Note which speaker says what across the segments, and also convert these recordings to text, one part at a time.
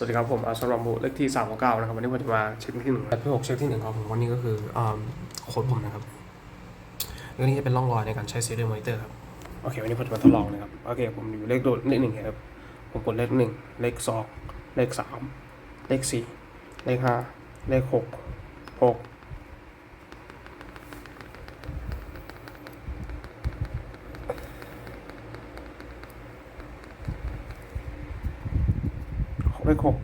Speaker 1: สวัสดีครับผมอัลซารัมบุเลขที่3ามเก้านะครับวันนี้ผมจะมาเช็คที่หนึ่งแบบที่หกเช็คที่หนึ่งของผมวันนี้ก็คืออ่าโค้ดผมนะครับเรื่องนี้จะเป็นร่องรอยในการใช้ serial monitor ครับโอเควันนี้ผมจะมาทดลองนะครับโอเคผมอยู่เลขโดดเลขหนึ่งครับผมกดเลขหนึ่งเลขสองเลขสามเลขสี่เลขห้าเลขหกหกเลขหก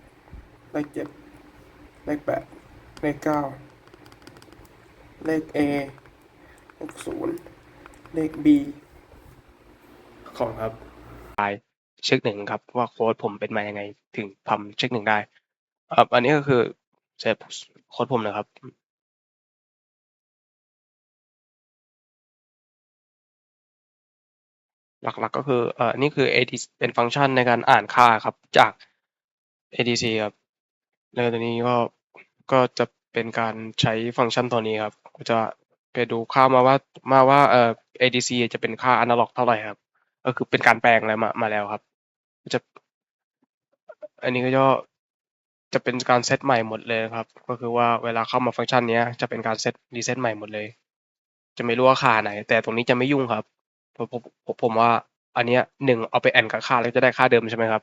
Speaker 1: เลขเจ็ดเลขแปดเลขเก้าเลข A เลขศูนย์เลข B ของครับเช็คหนึ่งครับว่าโค้ดผมเป็นมายังไงถึงทำเช็คหนึ่งได้ครับอันนี้ก็คือเซฟโค้ดผมนะครับหลักๆก็คือเอ่อนี่คือ ADC เป็นฟังก์ชันในการอ่านค่าครับจาก ADC ครับ แล้วตัวนี้ก็ก็จะเป็นการใช้ฟังก์ชันตัวนี้ครับ ก็จะไปดูค่ามาว่ามาว่าเอ่อ ADC จะเป็นค่า analog เท่าไหร่ครับ ก็คือเป็นการแปลงอะไรมามาแล้วครับจะ อันนี้ก็จะจะเป็นการเซตใหม่หมดเลยครับ ก็คือว่าเวลาเข้ามาฟังก์ชันนี้จะเป็นการเซตรีเซตใหม่หมดเลย จะไม่รู้ว่าค่าไหน แต่ตรงนี้จะไม่ยุ่งครับผมผมผมผมว่า อันเนี้ยหนึ่งเอาไปแอนกับค่าแล้วจะได้ค่าเดิมใช่ไหมครับ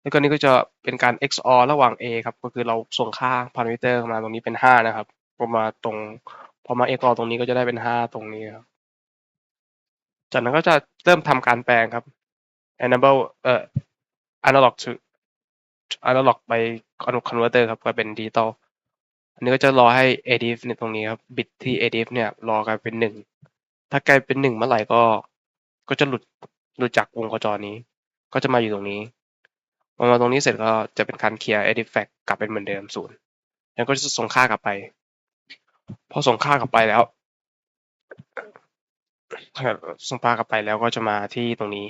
Speaker 1: แล้วก็นี่ก็จะเป็นการ XOR ระหว่าง A ครับ ก็คือเราส่งค่าพารามิเตอร์มาตรงนี้เป็นห้านะครับพอมาตรงพอมา XOR ตรงนี้ก็จะได้เป็นห้าตรงนี้ครับ จากนั้นก็จะเริ่มทำการแปลงครับ enable เอ่อ analog to analog ไป converter ครับกลายเป็นดิจิตอลอันนี้ก็จะรอให้ ADIF ในตรงนี้ครับ บิตที่ ADIF เนี่ยรอกลายเป็นหนึ่ง ถ้ากลายเป็นหนึ่งเมื่อไหร่ก็ ก็จะหลุด หลุดจากวงโคจรนี้ ก็จะมาอยู่ตรงนี้ พอมาตรงนี้เสร็จก็จะเป็นการเคลียร์ edit fact กลับเป็นเหมือนเดิมศูนย์แล้วก็จะส่งค่ากลับไป พอส่งค่ากลับไปแล้วส่งค่ากลับไปแล้วก็จะมาที่ตรงนี้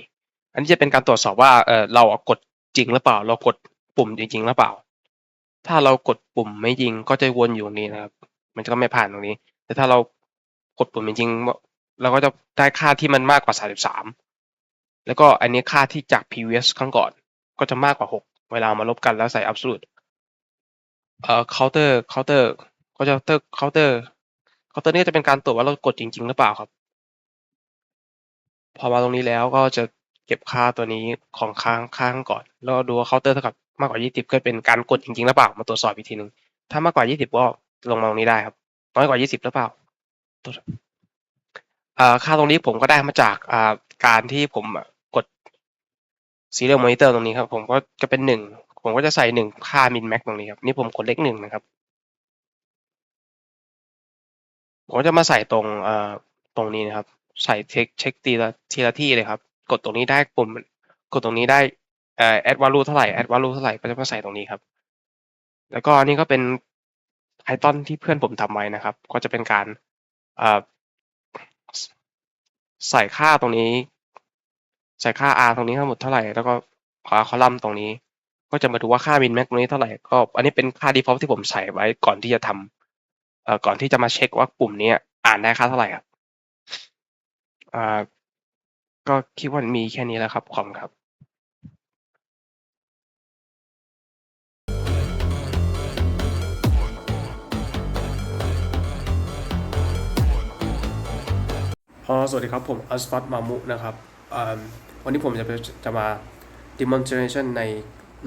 Speaker 1: อันนี้จะเป็นการตรวจสอบว่าเออเรากดจริงหรือเปล่า เรากดปุ่มจริงๆหรือเปล่า ถ้าเรากดปุ่มไม่จริงก็จะวนอยู่ตรงนี้นะครับ มันก็ไม่ผ่านตรงนี้ แต่ถ้าเรากดปุ่มจริงๆเราก็จะได้ค่าที่มันมากกว่า 33 แล้วก็อันนี้ค่าที่จาก previous ครั้งก่อน ก็จะมากกว่า 6 เวลามาลบกันแล้วใส่ absolute เอ่อ counter counter ก็จะ counter counter counter นี่จะเป็นการตรวจว่าเรากดจริง ๆ หรือเปล่าครับ พอมาตรงนี้แล้วก็จะเก็บค่าตัวนี้ของค้างค้างก่อน แล้วดูว่า counter เท่ากับมากกว่า 20 ก็เป็นการกดจริง ๆ หรือเปล่า มาตรวจสอบอีกทีหนึ่งถ้ามากกว่า 20 ก็ลงมาตรงนี้ได้ครับ น้อยกว่า 20 หรือเปล่าตัวอ่าค่าตรงนี้ผมก็ได้มาจากอ่าการที่ผม serial monitor ตรงนี้ครับ ผมก็จะเป็นหนึ่งผมก็จะใส่หนึ่งค่า min max ตรงนี้ครับ นี่ผมกดเลขหนึ่งนะครับ ผมก็จะมาใส่ตรงเอ่อตรงนี้นะครับ ใส่เช็คเช็คทีละทีละที่เลยครับ กดตรงนี้ได้ปุ่มกดตรงนี้ได้เอ่อ add value เท่าไหร่ add value เท่าไหร่ก็จะมาใส่ตรงนี้ครับ แล้วก็อันนี้ก็เป็น Python ที่เพื่อนผมทำไว้นะครับ ก็จะเป็นการเอ่อใส่ค่าตรงนี้ ใส่ค่า r ตรงนี้ทั้งหมดเท่าไหร่ แล้วก็คอลัมน์ตรงนี้ ก็จะมาดูว่าค่า min max ตรงนี้เท่าไหร่ ก็ อันนี้เป็นค่า default ที่ผมใส่ไว้ก่อนที่จะทำเอ่อก่อนที่จะมาเช็คว่าปุ่มนี้อ่านได้ค่าเท่าไหร่ครับอ่าก็คิดว่ามีแค่นี้แล้วครับขอบคุณครับอ๋อสวัสดีครับ ผมอัสฟัตมามุนะครับอ่า วันนี้ผมจะจะมา demonstration ใน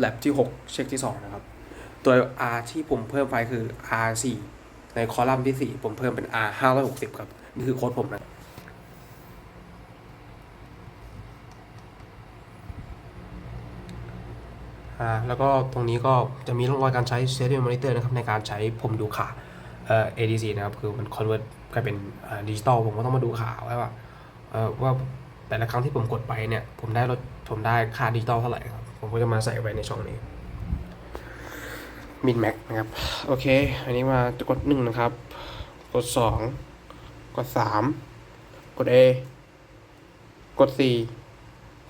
Speaker 1: lab ที่ 6 เช็คที่ 2 นะครับ ตัว R ที่ผมเพิ่มไปคือ R 4ในคอลัมน์ที่ 4 ผมเพิ่มเป็น R 560 ครับ นี่คือโค้ดผมนะแล้วก็ตรงนี้ก็จะมีร่องรอยการใช้ serial monitor นะครับ ในการใช้ผมดูขาเอ่อ ADC นะครับ คือมัน convert กลายเป็นดิจิตอลผมก็ต้องมาดูขาว่าเอ่อว่า แต่ละครั้งที่ผมกดไปเนี่ย ผมได้ลดผมได้ค่าดิจิตอลเท่าไหร่ครับ ผมก็จะมาใส่ไว้ในช่องนี้ min max นะครับ โอเค อันนี้มาจะกดหนึ่งนะครับ กดสองกดสามกด A กดสี่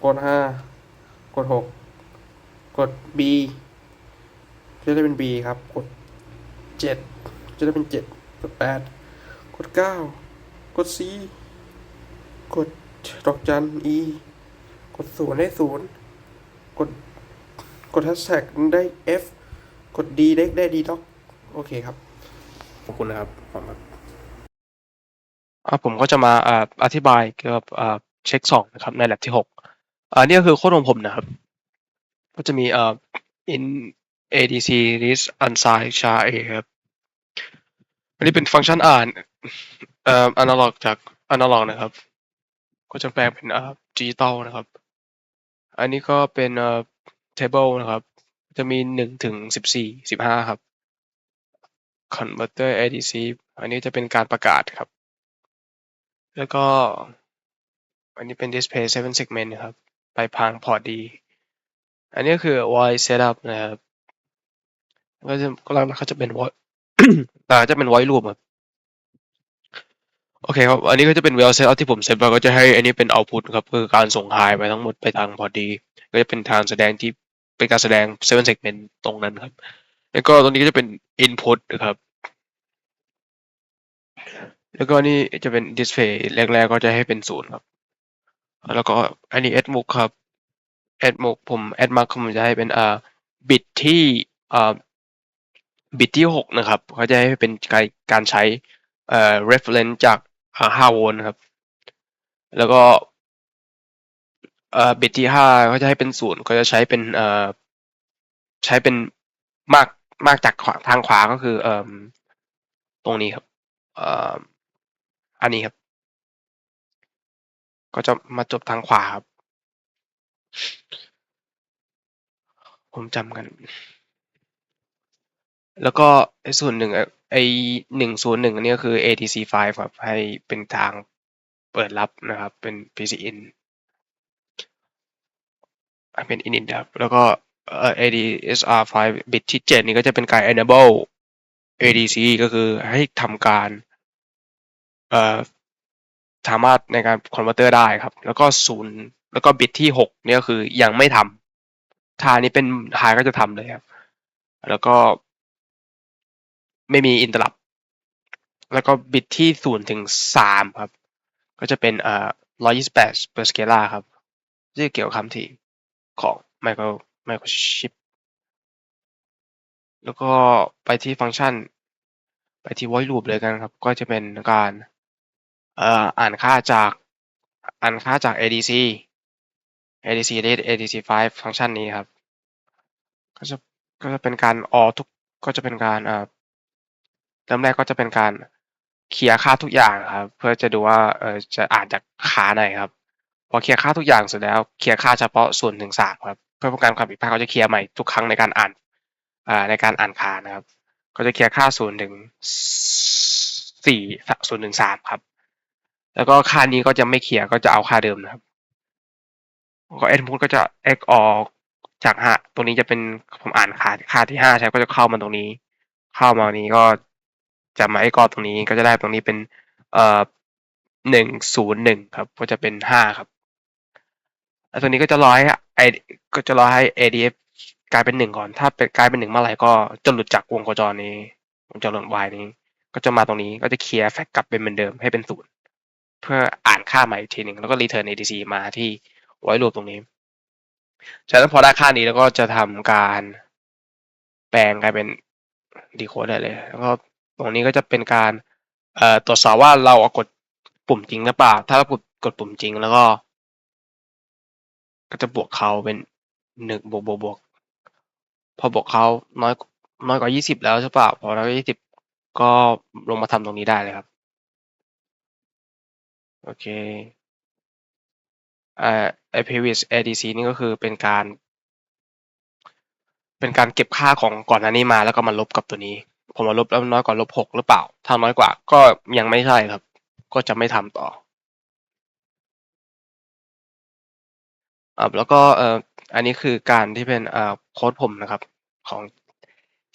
Speaker 1: กดห้ากดหกกด B จะได้เป็น B ครับ กดเจ็ดจะได้เป็นเจ็ดกดแปดกดเก้ากด C กด ดอกจัน E กดศูนย์ได้ศูนย์กด
Speaker 2: กดแฮชแท็กได้ F กด D ได้ได้ D ด็อกโอเคครับ
Speaker 1: ขอบคุณนะครับขอบคุณครับอ่าผมก็จะมาอ่าอธิบายเกี่ยวกับอ่าเช็คสองนะครับ ในแลบที่หกอ่านี่ก็คือโค้ดของผมนะครับ ก็จะมีอ่า in adc list unsigned char a ครับอันนี้เป็นฟังก์ชันอ่านเอ่อ analog จาก analog นะครับ ก็จะแปลงเป็นอ่า digital นะครับ อันนี้ก็เป็นเอ่อ table นะครับ จะมีหนึ่งถึงสิบสี่สิบห้าครับ converter adc อันนี้จะเป็นการประกาศครับ แล้วก็ อันนี้เป็น display seven segment นะครับ ไปพางพอร์ตดี อันนี้ก็คือ voice setup นะครับ ก็จะก็หลักๆเขาจะเป็น voice หลักจะเป็น voice loop ครับ โอเคครับ อันนี้ก็จะเป็น well setup ที่ผมเซตไว้ก็จะให้อันนี้เป็น output ครับคือการส่งไฮไปทั้งหมดไปทางพอดี ก็จะเป็นทางแสดงที่เป็นการแสดง seven segment ตรงนั้นครับ แล้วก็ตรงนี้ก็จะเป็น input นะครับ แล้วก็นี่จะเป็น display แรก ๆ ก็จะให้เป็นศูนย์ครับ แล้วก็อันนี้ add book ครับ add book ผม add mark ผมจะให้เป็นอ่า bit ที่อ่า bit ที่หกนะครับเขาจะให้เป็นการการใช้เอ่อ reference จาก อ่าห้าโวลต์ครับ แล้วก็เอ่อ bit ที่ห้าเขาจะให้เป็นศูนย์ก็จะใช้เป็นเอ่อใช้เป็นมากมากจากขวาทางขวาก็คือ เอ่อตรงนี้ครับ เอ่ออันนี้ครับ ก็จะมาจบทางขวาครับ ผมจำกัน แล้วก็ไอ้ส่วนหนึ่งไอ้หนึ่งศูนย์หนึ่งอันนี้ก็คือ ATC 5 ครับ ให้เป็นทางเปิดรับนะครับ เป็น PCIn อะเป็น init ครับ แล้วก็เอ่อ ADSR 5 bit ที่เจ็ดนี่ก็จะเป็นการ enable ADC ก็คือให้ทำการ เอ่อ สามารถในการ converter ได้ครับ แล้วก็ศูนย์แล้วก็บิตที่หกเนี่ยก็คือยังไม่ทำ ถ้าอันนี้เป็น high ก็จะทำเลยครับ แล้วก็ ไม่มี interrupt แล้วก็บิตที่ศูนย์ถึงสามครับ ก็จะเป็นเอ่อร้อยยี่สิบแปด per scala ครับที่เกี่ยวกับคำถี่ของ micro microchip แล้วก็ไปที่ฟังก์ชัน ไปที่ void loop เลยกันครับ ก็จะเป็นการเอ่ออ่านค่าจากอ่านค่าจาก ADC ADC read ADC 5ฟังก์ชันนี้ครับ ก็จะก็จะเป็นการออทุกก็จะเป็นการเอ่อ เริ่มแรกก็จะเป็นการเคลียร์ค่าทุกอย่างครับ เพื่อจะดูว่าเออจะอ่านจากขาไหนครับ พอเคลียร์ค่าทุกอย่างเสร็จแล้วเคลียร์ค่าเฉพาะส่วนถึงสามครับ เพื่อป้องกันความผิดพลาดเขาจะเคลียร์ใหม่ทุกครั้งในการอ่านอ่าในการอ่านค่านะครับ ก็จะเคลียร์ค่าศูนย์ถึงสี่ศูนย์ถึงสามครับ แล้วก็ค่านี้ก็จะไม่เคลียร์ก็จะเอาค่าเดิมนะครับก็เอ็นพูดก็จะ x ออกจากห้าตรงนี้จะเป็นผมอ่านค่าค่าที่ห้าใช่ก็จะเข้ามาตรงนี้ เข้ามาตรงนี้ก็ จะมา x ออกตรงนี้ก็จะได้ตรงนี้เป็นเอ่อหนึ่งศูนย์หนึ่งครับ ก็จะเป็นห้าครับแล้วตัวนี้ก็จะรอให้ไอก็จะรอให้ ADF กลายเป็นหนึ่งก่อน ถ้าเป็นกลายเป็นหนึ่งเมื่อไหร่ก็จะหลุดจากวงโคจรนี้วงจร Y นี้ ก็จะมาตรงนี้ก็จะเคลียร์แฟกกลับเป็นเหมือนเดิมให้เป็นศูนย์เพื่ออ่านค่าใหม่อีกทีหนึ่งแล้วก็ return ADC มาที่ไว้รูปตรงนี้จากนั้นพอได้ค่านี้แล้วก็จะทำการแปลงกลายเป็น decode ได้เลย แล้วก็ ตรงนี้ก็จะเป็นการเอ่อตรวจสอบว่าเรากดปุ่มจริงหรือเปล่า ถ้าเรากดกดปุ่มจริงแล้วก็ ก็จะบวกเขาเป็นหนึ่งบวกบวกบวกพอบวกเขาน้อยน้อยกว่ายี่สิบแล้วใช่เปล่าพอน้อยกว่ายี่สิบก็ลงมาทำตรงนี้ได้เลยครับ โอเคเอ่ i previous adc นี่ก็คือเป็นการ เป็นการเก็บค่าของก่อนหน้านี้มาแล้วก็มาลบกับตัวนี้ ผมมาลบแล้วน้อยกว่าลบหกหรือเปล่า ถ้าน้อยกว่าก็ยังไม่ใช่ครับ ก็จะไม่ทำต่ออ่าแล้วก็เอ่ออันนี้คือการที่เป็นอ่าโค้ดผมนะครับ ของ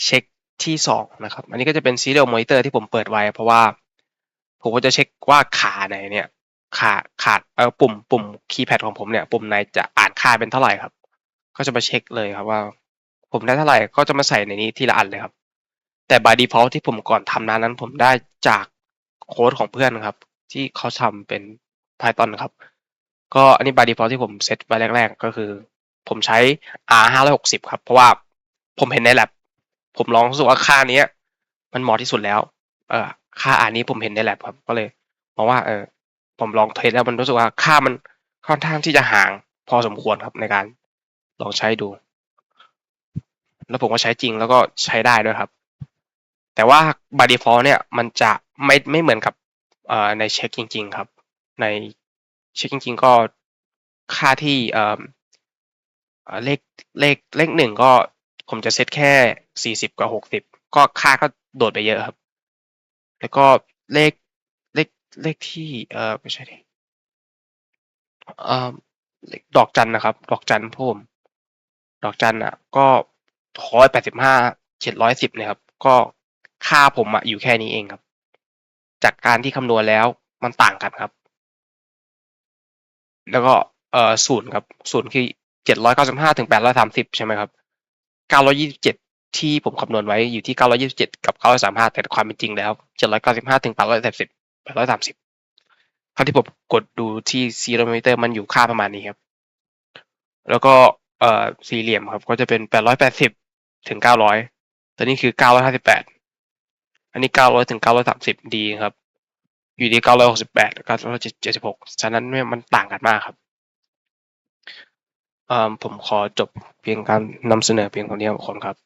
Speaker 1: เช็คที่สองนะครับ อันนี้ก็จะเป็น serial monitor ที่ผมเปิดไว้ เพราะว่าผมก็จะเช็คว่าขาไหนเนี่ย ขาขาดเออปุ่มปุ่มคีย์แพดของผมเนี่ย ปุ่มไหนจะอ่านค่าเป็นเท่าไหร่ครับ ก็จะมาเช็คเลยครับว่า ผมได้เท่าไหร่ก็จะมาใส่ในนี้ทีละอันเลยครับ แต่ by default ที่ผมก่อนทำนั้นนั้น ผมได้จากโค้ดของเพื่อนครับ ที่เขาทำเป็น Python ครับ ก็อันนี้ by default ที่ผมเซตไว้แรก ๆ ก็คือ ผมใช้ R ห้าร้อยหกสิบครับ เพราะว่าผมเห็นในแลบผมลองรู้สึกว่าค่านี้มันเหมาะที่สุดแล้ว เออค่า R นี้ผมเห็นในแลบครับก็เลยมองว่าเออผมลองเทสแล้วมันรู้สึกว่าค่ามันค่อนข้างที่จะห่างพอสมควรครับในการลองใช้ดู แล้วผมก็ใช้จริงแล้วก็ใช้ได้ด้วยครับ แต่ว่า by default เนี่ยมันจะไม่ไม่เหมือนกับอในเช็คจริง ๆ ครับ ในเช็คจริง ๆ ก็ค่าที่เอ่อเลขเลขเลขหนึ่งก็ผมจะเซตแค่สี่สิบกับหกสิบก็ค่าก็โดดไปเยอะครับ แล้วก็เลขเลขเลขที่เออไม่ใช่ดิเออดอกจันนะครับ ดอกจันพวกผมดอกจันอะ ก็ร้อยแปดสิบห้าเจ็ดร้อยสิบเนี่ยครับ ก็ ค่าผมอะอยู่แค่นี้เองครับ จากการที่คำนวณแล้วมันต่างกันครับ แล้วก็เอ่อศูนย์ครับศูนย์คือเจ็ดร้อยเก้าสิบห้าถึงแปดร้อยสามสิบใช่ไหมครับเก้าร้อยี่สิบเจ็ดที่ผมคำนวณไว้อยู่ที่เก้าร้อยี่สิบเจ็ดกับเก้าร้อยสามห้าแต่ความเป็นจริงแล้วเจ็ดร้อยเก้าสิบห้าถึงแปดร้อยสามสิบแปดร้อยสามสิบเท่าที่ผมกดดูที่ซีโรมิเตอร์มันอยู่ค่าประมาณนี้ครับ แล้วก็เอ่อสี่เหลี่ยมครับ ก็จะเป็นแปดร้อยแปดสิบถึงเก้าร้อยแต่นี่คือเก้าร้อยห้าสิบแปด อันนี้เก้าร้อยถึงเก้าร้อยสามสิบดีครับ อยู่ที่เก้าร้อยหกสิบแปดเก้าร้อยเจ็ดสิบหกฉะนั้นเนี่ยมันต่างกันมากครับอ่อผมขอจบเพียงการนำเสนอเพียงเท่านี้ขอบคุณครับ